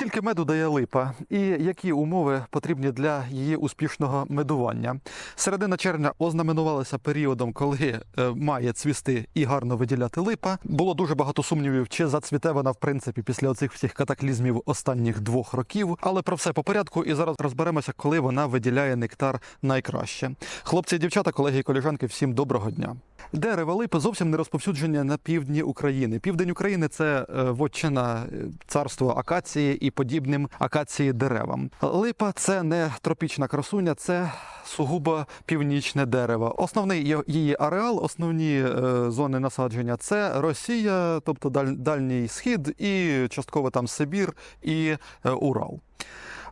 Скільки меду дає липа і які умови потрібні для її успішного медування? Середина червня ознаменувалася періодом, коли е, має цвісти і гарно виділяти липа. Було дуже багато сумнівів, чи зацвіте вона в принципі після оцих всіх катаклізмів останніх двох років. Але про все по порядку, і зараз розберемося, коли вона виділяє нектар найкраще. Хлопці і дівчата, колеги і колежанки, всім доброго дня. Дерева липи зовсім не розповсюдження на півдні України. Південь України це е, вотчина е, царства акації і подібним акації деревам. Липа це не тропічна красуня, це сугубо північне дерево. Основний її ареал, основні е, зони насадження це Росія, тобто даль- дальній схід, і частково там Сибір і Урал.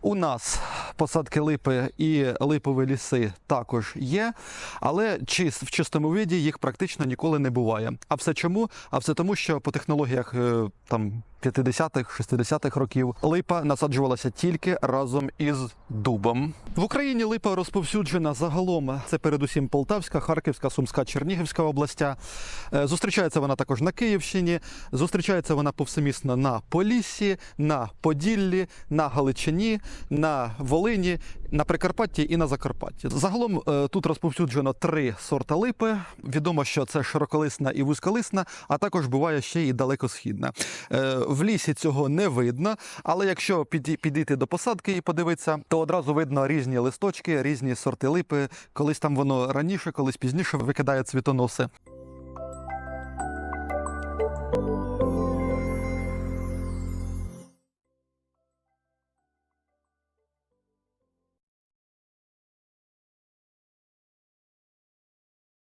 У нас посадки липи і липові ліси також є, але в чистому виді їх практично ніколи не буває. А все чому? А все тому, що по технологіях е, там 50-х, 60-х років липа насаджувалася тільки разом із дубом. В Україні липа розповсюджена загалом. Це передусім Полтавська, Харківська, Сумська, Чернігівська областя. Е, Зустрічається вона також на Київщині. Зустрічається вона повсемісно на Поліссі, на Поділлі, на Галичині, на Волині, на Прикарпатті і на Закарпатті. Загалом е, тут розповсюджено три сорта липи. Відомо, що це широколисна і вузьколисна, а також буває ще і далекосхідна. В лісі цього не видно, але якщо підійти до посадки і подивитися, то одразу видно різні листочки, різні сорти липи. Колись там воно раніше, колись пізніше викидає цвітоноси.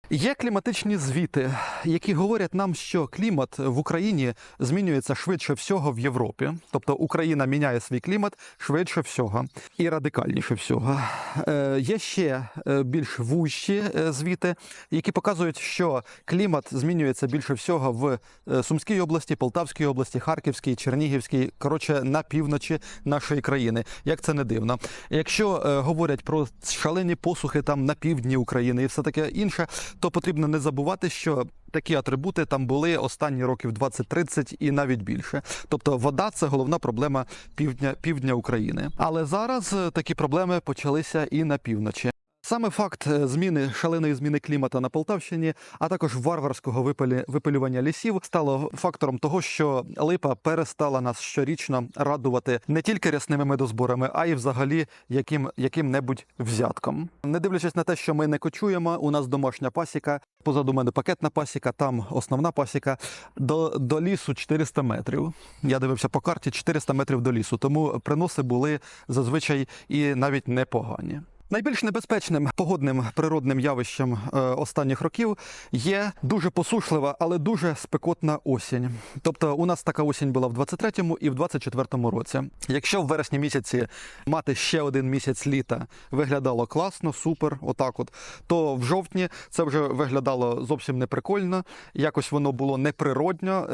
Є кліматичні звіти, які говорять нам, що клімат в Україні змінюється швидше всього в Європі. Тобто Україна міняє свій клімат швидше всього і радикальніше всього. Е, є ще е, більш вущі е, звіти, які показують, що клімат змінюється більше всього в е, Сумській області, Полтавській області, Харківській, Чернігівській, коротше, на півночі нашої країни. Як це не дивно. Якщо говорять про шалені посухи там на півдні України і все таке інше, то потрібно не забувати, що такі атрибути там були останні років 20-30 і навіть більше. Тобто вода це головна проблема півдня, півдня України. Але зараз е, такі проблеми почалися і на півночі. Саме факт е, зміни шаленої зміни клімата на Полтавщині, а також варварського випалі, випилювання лісів, стало фактором того, що липа перестала нас щорічно радувати не тільки рясними медозборами, а й взагалі яким, яким-небудь взятком. Не дивлячись на те, що ми не кочуємо, у нас домашня пасіка. Позаду мене пакетна пасіка, там основна пасіка. До, до лісу 400 метрів. Я дивився по карті 400 метрів до лісу, тому приноси були зазвичай і навіть непогані. Найбільш небезпечним погодним природним явищем е, останніх років є дуже посушлива, але дуже спекотна осінь. Тобто, у нас така осінь була в 23-му і в 24-му році. Якщо в вересні місяці мати ще один місяць літа виглядало класно, супер, отак, от то в жовтні це вже виглядало зовсім неприкольно. Якось воно було неприродньо.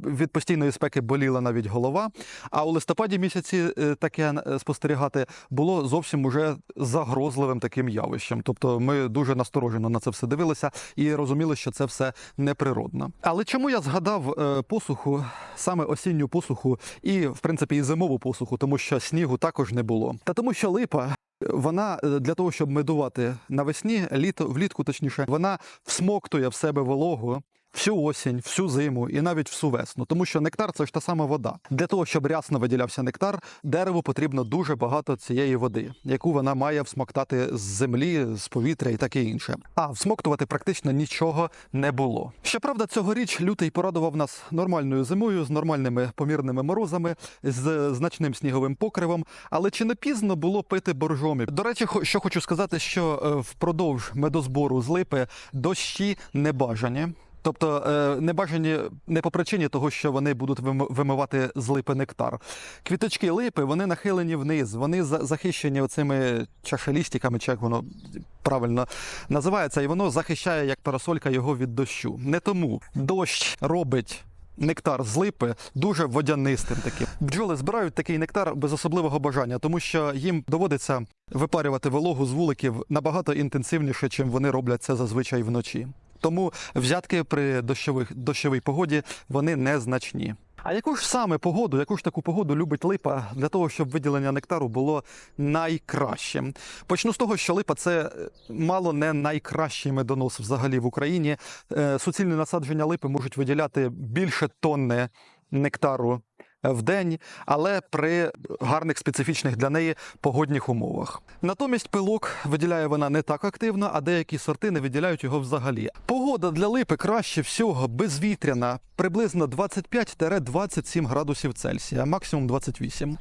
Від постійної спеки боліла навіть голова. А у листопаді місяці е, таке е, спостерігати було зовсім уже загрозливим таким явищем. Тобто ми дуже насторожено на це все дивилися і розуміли, що це все неприродно. Але чому я згадав е, посуху, саме осінню посуху, і в принципі і зимову посуху, тому що снігу також не було. Та тому, що липа. Вона для того, щоб медувати навесні, літо влітку, точніше, вона всмоктує в себе вологу всю осінь, всю зиму і навіть всю весну, тому що нектар це ж та сама вода. Для того, щоб рясно виділявся нектар, дереву потрібно дуже багато цієї води, яку вона має всмоктати з землі, з повітря і таке інше. А всмоктувати практично нічого не було. Щоправда, цьогоріч лютий порадував нас нормальною зимою з нормальними помірними морозами, з значним сніговим покривом. Але чи не пізно було пити боржомі? До речі, що хочу сказати, що е, впродовж медозбору з липи дощі не бажані. Тобто е, не бажані не по причині того, що вони будуть вим- вимивати з липи нектар. Квіточки липи вони нахилені вниз, вони за- захищені оцими чашелістиками, чи як воно правильно називається, і воно захищає як парасолька його від дощу. Не тому дощ робить. Нектар з липи дуже водянистим таким. Бджоли збирають такий нектар без особливого бажання, тому що їм доводиться випарювати вологу з вуликів набагато інтенсивніше, чим вони роблять це зазвичай вночі. Тому взятки при дощових дощовій погоді вони незначні. А яку ж саме погоду, яку ж таку погоду любить липа для того, щоб виділення нектару було найкращим? Почну з того, що липа це е, мало не найкращий медонос взагалі в Україні. Е, Суцільні насадження липи можуть виділяти більше тонни нектару в день, але при гарних специфічних для неї погодних умовах. Натомість пилок виділяє вона не так активно, а деякі сорти не виділяють його взагалі. Погода для липи краще всього безвітряна, приблизно 25-27 градусів Цельсія, максимум 28.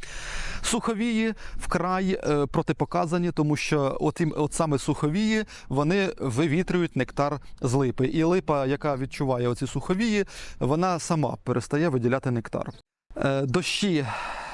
Суховії вкрай е, протипоказані, тому що от, от саме суховії вони вивітрюють нектар з липи. І липа, яка відчуває оці суховії, вона сама перестає виділяти нектар. Е, Дощі,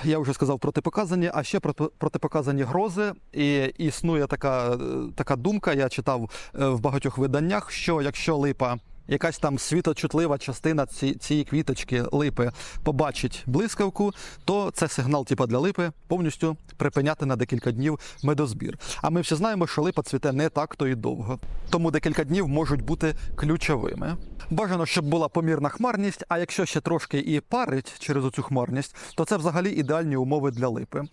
я вже сказав, протипоказані, а ще проти- протипоказані грози. І існує така, е, така думка, я читав е, в багатьох виданнях, що якщо липа, якась там світочутлива частина ці- цієї квіточки липи побачить блискавку, то це сигнал типа для липи повністю припиняти на декілька днів медозбір. А ми всі знаємо, що липа цвіте не так то і довго. Тому декілька днів можуть бути ключовими. Бажано, щоб була помірна хмарність, а якщо ще трошки і парить через оцю хмарність, то це взагалі ідеальні умови для липи.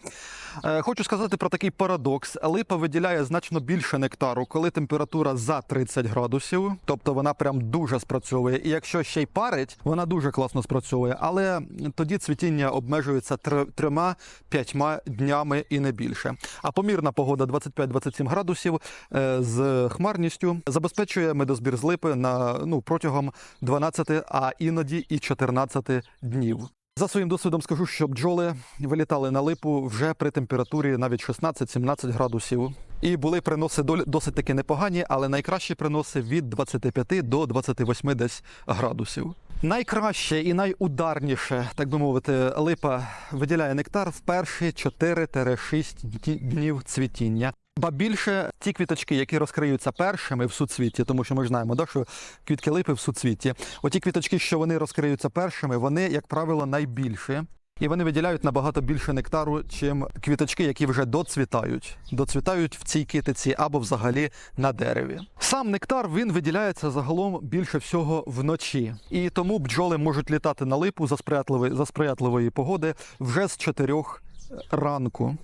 Е, Хочу сказати про такий парадокс. Липа виділяє значно більше нектару, коли температура за 30 градусів, тобто вона прям дуже спрацьовує. І якщо ще й парить, вона дуже класно спрацьовує. Але тоді цвітіння обмежується трьома-п'ятьма днями і не більше. А помірна погода 25-27 градусів е, з хмарністю забезпечує медозбір з липи на ну протягом 12, а іноді і 14 днів. За своїм досвідом скажу, що бджоли вилітали на липу вже при температурі навіть 16-17 градусів. І були приноси досить таки непогані, але найкращі приноси від 25 до 28 десь градусів. Найкраще і найударніше, так би мовити, липа виділяє нектар в перші 4-6 дні- днів цвітіння. Ба більше ті квіточки, які розкриються першими в суцвіті, тому що ми ж знаємо, да, що квітки липи в суцвіті. Оті квіточки, що вони розкриються першими, вони, як правило, найбільші. І вони виділяють набагато більше нектару, чим квіточки, які вже доцвітають. Доцвітають в цій китиці або взагалі на дереві. Сам нектар він виділяється загалом більше всього вночі. І тому бджоли можуть літати на липу за сприятливої, за сприятливої погоди вже з 4 ранку.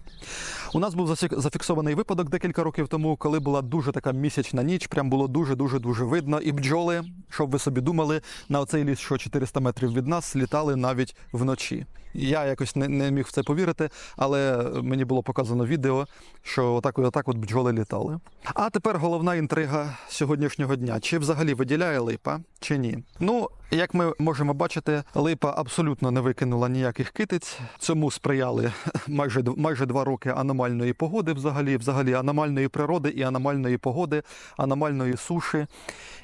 У нас був зафіксований випадок декілька років тому, коли була дуже така місячна ніч, прям було дуже дуже дуже видно. І бджоли, щоб ви собі думали, на оцей ліс, що 400 метрів від нас, літали навіть вночі. Я якось не, не міг в це повірити, але мені було показано відео, що отак, отак от бджоли літали. А тепер головна інтрига сьогоднішнього дня: чи взагалі виділяє липа, чи ні? Ну, як ми можемо бачити, липа абсолютно не викинула ніяких китиць. Цьому сприяли майже майже два роки аномальної погоди, взагалі, взагалі аномальної природи і аномальної погоди, аномальної суші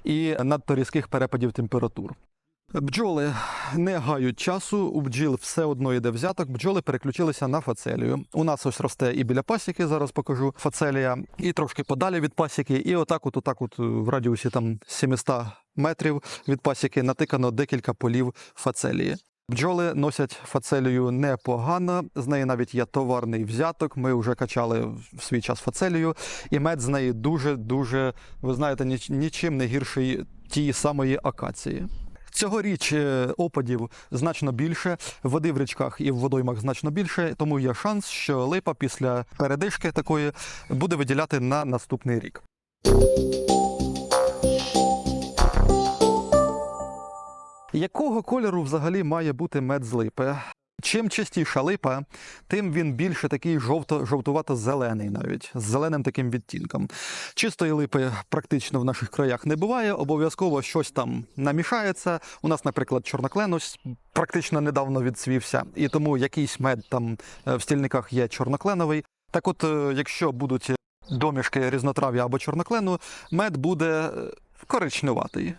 і надто різких перепадів температур. Бджоли не гають часу, у бджіл все одно йде взяток. Бджоли переключилися на фацелію. У нас ось росте і біля пасіки, зараз покажу фацелія, і трошки подалі від пасіки. І отак, от, отак, от в радіусі там 700 метрів від пасіки натикано декілька полів фацелії. Бджоли носять фацелію непогано. З неї навіть є товарний взяток. Ми вже качали в свій час фацелію, і мед з неї дуже дуже, ви знаєте, ніч- нічим не гірший тієї самої акації. Цьогоріч е, опадів значно більше, води в річках і в водоймах значно більше, тому є шанс, що липа після передишки такої буде виділяти на наступний рік. Якого кольору взагалі має бути мед з липи? Чим частіша липа, тим він більше такий жовто, жовтувато-зелений навіть, з зеленим таким відтінком. Чистої липи практично в наших краях не буває, обов'язково щось там намішається. У нас, наприклад, чорнокленось практично недавно відцвівся, і тому якийсь мед там е, в стільниках є чорнокленовий. Так от, е, якщо будуть домішки різнотрав'я або чорноклену, мед буде е, коричневатий.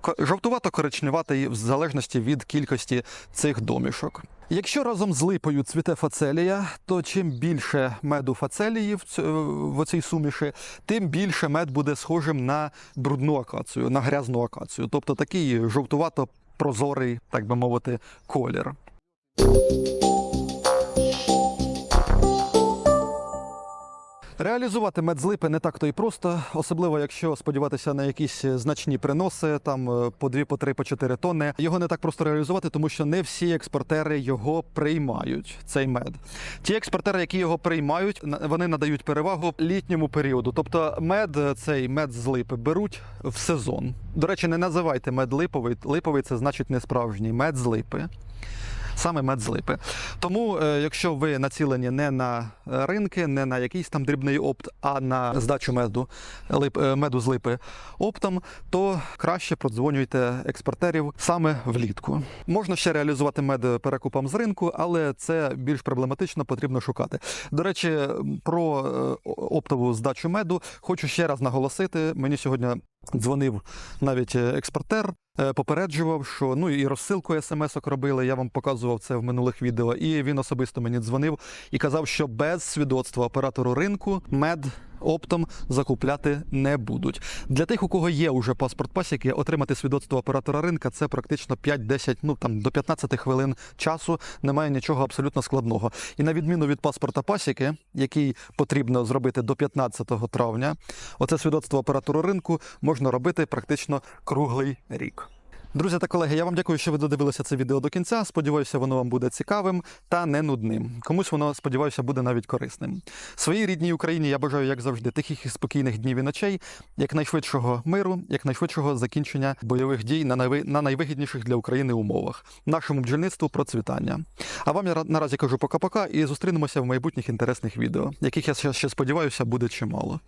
Ко- Жовтувато-коричневатий в залежності від кількості цих домішок. Якщо разом з липою цвіте фацелія, то чим більше меду фацелії в, цій суміші, тим більше мед буде схожим на брудну акацію, на грязну акацію. Тобто такий жовтувато-прозорий, так би мовити, колір. Реалізувати мед з липи не так то і просто, особливо якщо сподіватися на якісь значні приноси, там е, по 2, по 3, по 4 тонни. Його не так просто реалізувати, тому що не всі експортери його приймають. Цей мед. Ті експортери, які його приймають, вони надають перевагу літньому періоду. Тобто мед, е, цей мед з липи беруть в сезон. До речі, не називайте мед липовий. Липовий це значить не справжній мед з липи. Саме мед з. Тому, е, якщо ви націлені не на ринки, не на якийсь там дрібний опт, а на здачу меду, лип, е, меду з липи оптом, то краще продзвонюйте експортерів саме влітку. Можна ще реалізувати мед перекупом з ринку, але це більш проблематично, потрібно шукати. До речі, про е, оптову здачу меду хочу ще раз наголосити. Мені сьогодні дзвонив навіть е, експортер. е, Попереджував, що ну і розсилку смс-ок робили. Я вам показував це в минулих відео. І він особисто мені дзвонив і казав, що без свідоцтва оператору ринку мед оптом закупляти не будуть. Для тих, у кого є уже паспорт пасіки, отримати свідоцтво оператора ринка це практично 5-10, ну там до 15 хвилин часу. Немає нічого абсолютно складного. І на відміну від паспорта пасіки, який потрібно зробити до 15 травня, оце свідоцтво оператору ринку можна робити практично круглий рік. Друзі та колеги, я вам дякую, що ви додивилися це відео до кінця. Сподіваюся, воно вам буде цікавим та не нудним. Комусь воно, сподіваюся, буде навіть корисним. Своїй рідній Україні я бажаю, як завжди, тихих і спокійних днів і ночей, якнайшвидшого миру, якнайшвидшого закінчення бойових дій на, найви... на найвигідніших для України умовах, нашому бджільництву процвітання. А вам я наразі кажу пока-пока і зустрінемося в майбутніх інтересних відео, яких я ще сподіваюся буде чимало.